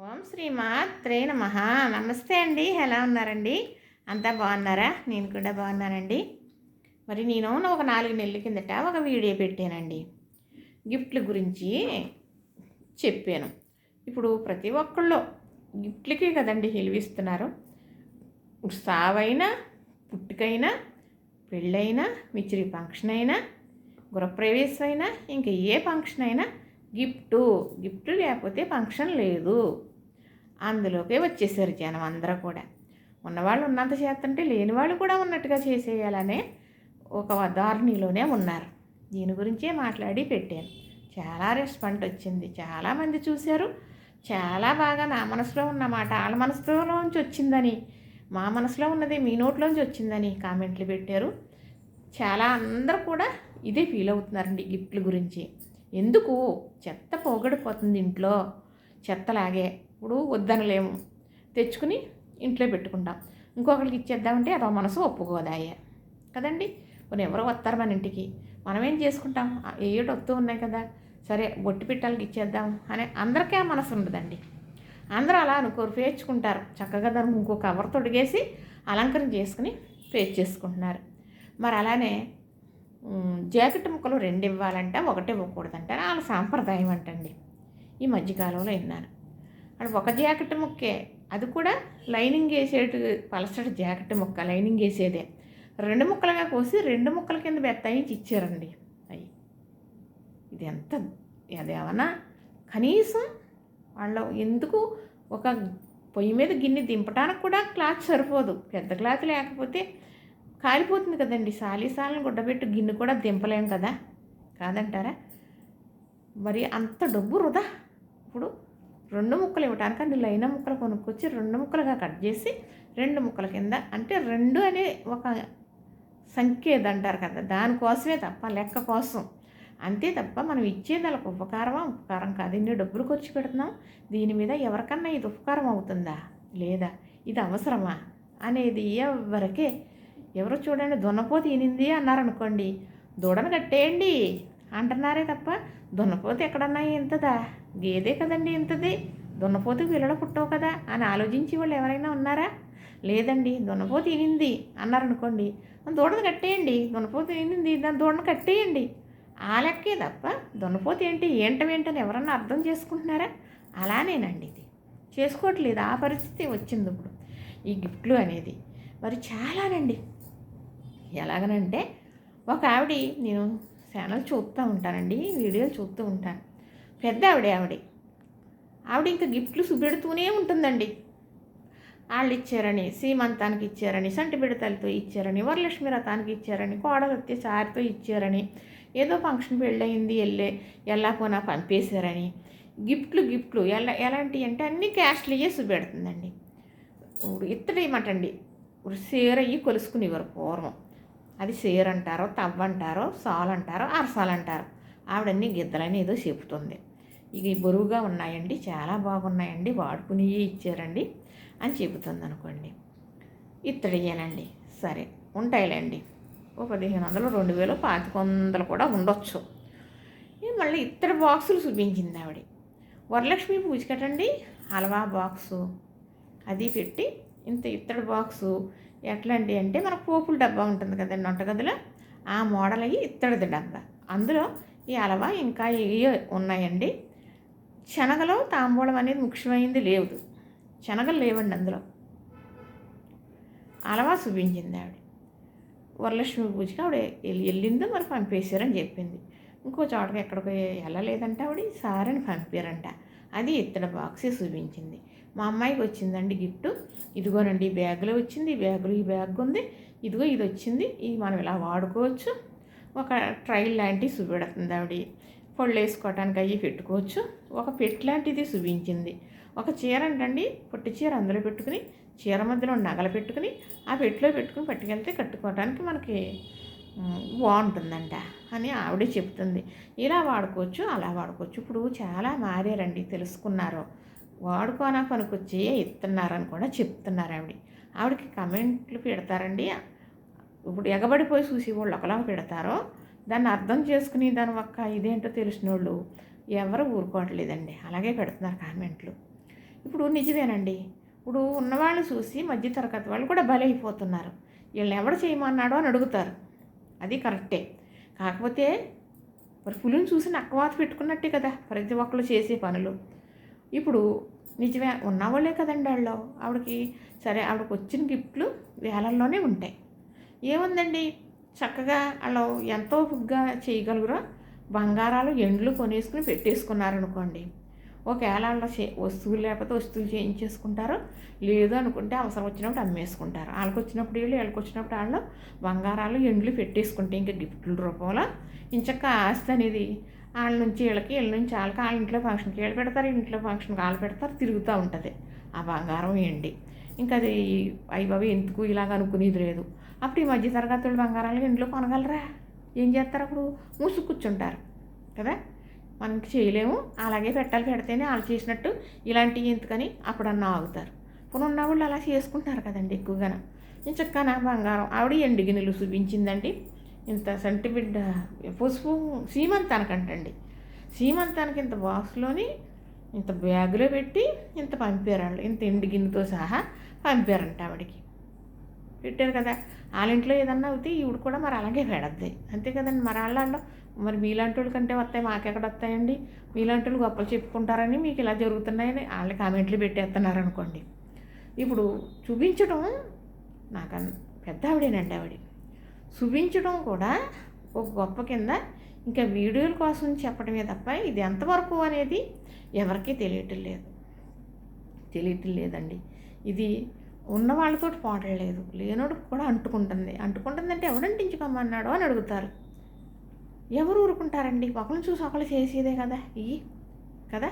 ఓం శ్రీ మాత్రే నమ. నమస్తే అండి. ఎలా ఉన్నారండి? అంతా బాగున్నారా? నేను కూడా బాగున్నానండి. మరి నేను ఒక నాలుగు నెలల కిందట ఒక వీడియో పెట్టానండి. గిఫ్ట్ల గురించి చెప్పాను. ఇప్పుడు ప్రతి ఒక్కళ్ళు గిఫ్ట్లకే కదండి విలువిస్తున్నారు సావైనా పుట్టుకైనా పెళ్ళైనా మిచ్చిరి ఫంక్షన్ అయినా గృహప్రవేశం అయినా ఇంకా ఏ ఫంక్షన్ అయినా గిఫ్టు గిఫ్ట్ లేకపోతే ఫంక్షన్ లేదు. అందులోకే వచ్చేసారు జనం అందరూ కూడా. ఉన్నవాళ్ళు ఉన్నంత చేస్తుంటే లేని వాళ్ళు కూడా ఉన్నట్టుగా చేసేయాలనే ఒక ధారణిలోనే ఉన్నారు. దీని గురించే మాట్లాడి పెట్టాను. చాలా రెస్పాండ్ వచ్చింది. చాలామంది చూశారు. చాలా బాగా నా మనసులో ఉన్న మాట వాళ్ళ మనసులోంచి వచ్చిందని మా మనసులో ఉన్నది మీ నోట్లోంచి వచ్చిందని కామెంట్లు పెట్టారు. చాలా అందరూ కూడా ఇదే ఫీల్ అవుతున్నారండి గిఫ్ట్ల గురించి. ఎందుకు? చెత్త పోగడిపోతుంది ఇంట్లో. చెత్తలాగే. ఇప్పుడు వద్దనలేము. తెచ్చుకుని ఇంట్లో పెట్టుకుంటాం. ఇంకొకరికి ఇచ్చేద్దామంటే అదో మనసు ఒప్పుకోదాయే. కదండి? కొన్ని ఎవరో వస్తారు మన ఇంటికి. మనం ఏం చేసుకుంటాం ఏడు వస్తూ ఉన్నాయి కదా. సరే బొట్టు పిట్టలకి ఇచ్చేద్దాం అని అందరికీ ఆ మనసు ఉండదండి. అందరూ అలా అనుకోరు. పేర్చుకుంటారు. చక్కగా దానికి ఇంకో కవర్ తొడిగేసి అలంకరణ చేసుకుని పేర్చేసుకుంటున్నారు. మరి అలానే జాకెట్ ముక్కలు రెండు ఇవ్వాలంట ఒకటి ఇవ్వకూడదంట వాళ్ళ సాంప్రదాయం అంటండి. ఈ మధ్యకాలంలో విన్నాను. అది ఒక జాకెట్ ముక్కే అది కూడా లైనింగ్ వేసేటు పలసటి జాకెట్ ముక్క లైనింగ్ వేసేదే. రెండు ముక్కలుగా కోసి రెండు ముక్కల కింద బెత్తాయించి ఇచ్చారండి. అవి ఇది ఎంత అదేమన్నా కనీసం వాళ్ళు ఎందుకు ఒక పొయ్యి మీద గిన్నె దింపడానికి కూడా క్లాత్ సరిపోదు. పెద్ద క్లాత్ లేకపోతే కాలిపోతుంది కదండి. సాలీసాలను గుడ్డబెట్టి గిన్నె కూడా దింపలేం కదా? కాదంటారా? మరి అంత డబ్బు వృధా. ఇప్పుడు రెండు ముక్కలు ఇవ్వటానికి అన్ని లైన ముక్కలు కొనుక్కొచ్చి రెండు ముక్కలుగా కట్ చేసి రెండు ముక్కల కింద అంటే రెండు అనే ఒక సంఖ్య అంటారు కదా? దానికోసమే తప్ప లెక్క కోసం. అంతే తప్ప మనం ఇచ్చేది వాళ్ళకి ఉపకారమా? ఉపకారం కాదు. ఇన్ని డబ్బులు ఖర్చు పెడుతున్నాం. దీని మీద ఎవరికన్నా ఇది ఉపకారం అవుతుందా? లేదా? ఇది అవసరమా? అనేది ఎవరికే ఎవరు చూడండి దున్నపోతే అన్నారు అన్నారనుకోండి దూడను కట్టేయండి అంటున్నారే తప్ప దున్నపోతే ఎక్కడన్నా ఇంతదా? గేదే కదండి ఇంతది దున్నపోతే పిల్లలు పుట్టవు కదా అని ఆలోచించి వాళ్ళు ఎవరైనా ఉన్నారా? లేదండి దున్నపోతే అన్నారు అన్నారనుకోండి దూడను కట్టేయండి దున్నపోతే తినింది దాని దూడను కట్టేయండి ఆ లెక్కే తప్ప దున్నపోతే ఏంటి ఏంటమేంటని ఎవరన్నా అర్థం చేసుకుంటున్నారా? అలానేనండి ఇది. చేసుకోవట్లేదు ఆ పరిస్థితి వచ్చింది ఇప్పుడు. ఈ గిఫ్ట్లు అనేది. మరి చాలానండి ఎలాగనంటే ఒక ఆవిడ నేను ఛానల్ చూస్తూ ఉంటానండి వీడియోలు చూస్తూ ఉంటాను. పెద్ద ఆవిడే ఆవిడ. ఆవిడ ఇంకా గిఫ్ట్లు చూపెడుతూనే ఉంటుందండి. వాళ్ళు ఇచ్చారని సీమంతానికి ఇచ్చారని సంటి బిడతలతో ఇచ్చారని వరలక్ష్మి రథానికి ఇచ్చారని కోడలొత్తి సారితో ఇచ్చారని ఏదో ఫంక్షన్ పెళ్ళయింది వెళ్ళే ఎలా పోనా పంపేశారని గిఫ్ట్లు గిఫ్ట్లు ఎలా ఎలాంటివి అంటే అన్నీ క్యాష్లీయే చూపెడుతుందండి ఇత్తడి ఏమంటండి ఇప్పుడు సేరయ్యి కొలుసుకునేవారు పూర్వం. అది సీర అంటారో తవ్వ అంటారో సాల్ అంటారో అరసాలు అంటారు ఆవిడన్నీ గిద్దలని ఏదో చెబుతుంది. ఇక బరువుగా ఉన్నాయండి చాలా బాగున్నాయండి వాడుకుని ఇచ్చారండి అని చెబుతుంది అనుకోండి ఇత్తడియేనండి. సరే ఉంటాయిలేండి. ఓ పదిహేను వందలు రెండు వేలు పాతిక వందలు కూడా ఉండొచ్చు. మళ్ళీ ఇత్తడి బాక్సులు చూపించింది ఆవిడ. వరలక్ష్మి పూజ కట్టండి హల్వా బాక్సు. అది పెట్టి ఇంత ఇత్తడి బాక్సు ఎట్లాంటి అంటే మన పోపుల డబ్బా ఉంటుంది కదండి వంటగదిలో ఆ మోడల్ అయ్యి ఇత్తడిది డబ్బా. అందులో ఈ అలవా ఇంకా ఇవి ఉన్నాయండి. శనగలో తాంబూలం అనేది ముఖ్యమైనది లేదు. శనగలు లేవండి అందులో. అలవా చూపించింది ఆవిడ. వరలక్ష్మి పూజకి ఆవిడ వెళ్ళిందో మరి పంపేశారని చెప్పింది. ఇంకో చోటకి ఎక్కడికి వెళ్ళలేదంటే ఆవిడ సారని పంపారంట. అది ఇత్తడ బాక్సే చూపించింది. మా అమ్మాయికి వచ్చిందండి గిఫ్ట్. ఇదిగోనండి ఈ బ్యాగ్లో వచ్చింది ఈ బ్యాగ్లో ఈ బ్యాగ్ ఉంది ఇదిగో ఇది వచ్చింది ఇది మనం ఇలా వాడుకోవచ్చు. ఒక ట్రైల్ లాంటివి చూపెడుతుంది ఆవిడ. పళ్ళు వేసుకోవటానికి అవి పెట్టుకోవచ్చు. ఒక పెట్ లాంటిది చూపించింది. ఒక చీర అంటండి పొట్టి చీర అందులో పెట్టుకుని చీర మధ్యలో నగలు పెట్టుకుని ఆ పెట్టులో పెట్టుకుని పట్టుకెళ్తే కట్టుకోవడానికి మనకి బాగుంటుందంట అని ఆవిడే చెప్తుంది. ఇలా వాడుకోవచ్చు అలా వాడుకోవచ్చు. ఇప్పుడు చాలా మారారండి తెలుసుకున్నారు. వాడుకోనా పనికొచ్చి ఇస్తున్నారని కూడా చెప్తున్నారు ఆవిడ. ఆవిడకి కమెంట్లు పెడతారండి. ఇప్పుడు ఎగబడిపోయి చూసి వాళ్ళు ఒకలా పెడతారో దాన్ని అర్థం చేసుకుని దాని ఒక్క ఇదేంటో తెలిసిన వాళ్ళు ఎవరు ఊరుకోవట్లేదండి. అలాగే పెడుతున్నారు కామెంట్లు. ఇప్పుడు నిజమేనండి. ఇప్పుడు ఉన్నవాళ్ళు చూసి మధ్య తరగతి వాళ్ళు కూడా బలైపోతున్నారు. వీళ్ళని ఎవడు చేయమన్నాడో అని అడుగుతారు. అది కరెక్టే. కాకపోతే మరి పులిని చూసి నక్కవాత పెట్టుకున్నట్టే కదా ప్రతి ఒక్కరు చేసే పనులు. ఇప్పుడు నిజమే ఉన్నవాళ్ళే కదండి వాళ్ళు ఆవిడకి సరే ఆవిడకి వచ్చిన గిఫ్ట్లు వేలల్లోనే ఉంటాయి. ఏముందండి? చక్కగా వాళ్ళు ఎంతో ఫుగ్గా చేయగలుగురో? బంగారాలు ఎండ్లు కొనేసుకుని పెట్టేసుకున్నారనుకోండి. ఒకవేళ వాళ్ళు చే వస్తువులు లేకపోతే వస్తువులు చేయించేసుకుంటారు. లేదు అనుకుంటే అవసరం వచ్చినప్పుడు అమ్మేసుకుంటారు. వాళ్ళకి వచ్చినప్పుడు వీళ్ళు వీళ్ళకి వచ్చినప్పుడు వాళ్ళు బంగారాలు ఎండ్లు పెట్టేసుకుంటే ఇంకా గిఫ్ట్ల రూపంలో. ఇంచక్క ఆస్తి అనేది వాళ్ళ నుంచి వీళ్ళకి వీళ్ళ నుంచి వాళ్ళకి వాళ్ళ ఇంట్లో ఫంక్షన్కి వీళ్ళు పెడతారు ఇంట్లో ఫంక్షన్కి వాళ్ళు పెడతారు తిరుగుతూ ఉంటుంది. ఆ బంగారం ఎండి. ఇంకా అది అయ్యి ఎందుకు ఇలాగ అనుకునేది లేదు. అప్పుడు ఈ మధ్య తరగతి వాళ్ళు బంగారాలు ఇంట్లో కొనగలరా? ఏం చేస్తారు అప్పుడు? మూసుకు కూర్చుంటారు. కదా? మనకి చేయలేము. అలాగే పెట్టాలి పెడితేనే వాళ్ళు చేసినట్టు ఇలాంటివి ఎందుకని అప్పుడన్నా ఆగుతారు. ఇప్పుడు ఉన్న వాళ్ళు అలా చేసుకుంటారు కదండి ఎక్కువగా నేను చక్కగా బంగారం ఆవిడ ఎండు గిన్నెలు చూపించిందండి. ఇంత సంటి బిడ్డ పసుపు సీమంతానికంటండి. సీమంతానికి ఇంత బాక్స్లోని ఇంత బ్యాగులో పెట్టి ఇంత పంపారు వాళ్ళు. ఇంత ఎండి గిన్నెతో సహా పంపారంట ఆవిడకి. పెట్టారు కదా. వాళ్ళ ఇంట్లో ఏదన్నా అవుతే ఈవిడ కూడా మరి అలాగే పెడద్ది. అంతే కదండి మరి వాళ్ళ మరి మీలాంటి వాళ్ళ కంటే వస్తాయి మాకెక్కడ వస్తాయండి? మీలాంటి వాళ్ళు గొప్పలు చెప్పుకుంటారని మీకు ఇలా జరుగుతున్నాయని వాళ్ళ కామెంట్లు పెట్టేస్తున్నారు అనుకోండి ఇప్పుడు చూపించడం నాకు పెద్ద ఆవిడేనండి ఆవిడ. చూపించడం కూడా ఒక గొప్ప కింద ఇంకా వీడియోల కోసం చెప్పడమే తప్ప ఇది ఎంతవరకు అనేది ఎవరికీ తెలియటం లేదు. తెలియటం లేదండి. ఇది ఉన్న వాళ్ళతో పోవట్లేదు లేనోడు కూడా అంటుకుంటుంది. అంటుకుంటుందంటే ఎవడంటించుకోమన్నాడో అని అడుగుతారు. ఎవరు ఊరుకుంటారండి? ఒకరిని చూసి ఒకరు చేసేదే కదా. ఇవి కదా?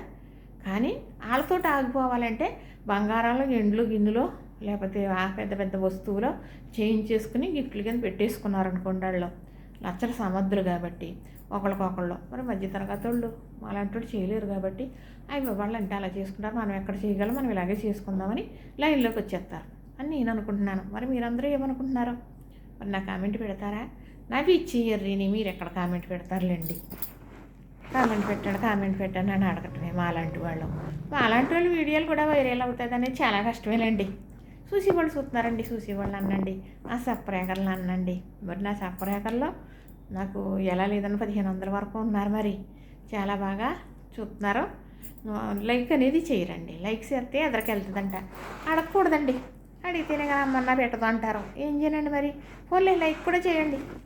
కానీ వాళ్ళతో ఆగిపోవాలంటే బంగారాలు ఎండ్లు గిన్నెలు లేకపోతే ఆ పెద్ద పెద్ద వస్తువులు చేయించేసుకుని గిఫ్ట్లు కింద పెట్టేసుకున్నారనుకోండి వాళ్ళు లచ్చల సమర్థులు కాబట్టి ఒకళ్ళకొకళ్ళు. మరి మధ్య తరగతి వాళ్ళు అలాంటి వాళ్ళు చేయలేరు కాబట్టి అవి వాళ్ళు అంటే అలా చేసుకుంటారు. మనం ఎక్కడ చేయగలం మనం ఇలాగే చేసుకుందామని లైన్లోకి వచ్చేస్తారు. అని నేను అనుకుంటున్నాను. మరి మీరందరూ ఏమనుకుంటున్నారు? మరి నా కామెంట్ పెడతారా? నాకు ఇచ్చేయర్రీని మీరు ఎక్కడ కామెంట్ పెడతారులేండి. కామెంట్ పెట్టాడు కామెంట్ పెట్టాను అని అడగటమే మా అలాంటి వాళ్ళు. మా అలాంటి వాళ్ళు వీడియోలు కూడా వైరల్ అవుతుందనేది చాలా కష్టమేనండి చూసి వాళ్ళు చూస్తున్నారండి చూసి వాళ్ళు అన్నండి. నా సప్పరేకర్లు అన్నండి. మరి నా సప్పరేకర్లో నాకు ఎలా లేదని పదిహేను వందల వరకు ఉన్నారు మరి. చాలా బాగా చూస్తున్నారు. లైక్ అనేది చేయరండి. లైక్ చేస్తే ఎదరికి వెళ్తుందంట. అడగకూడదండి. అడిగితేనే కదా అమ్మన్నా పెట్టదు అంటారు. ఏం చేయనండి మరి? ఫోన్లే లైక్ కూడా చేయండి.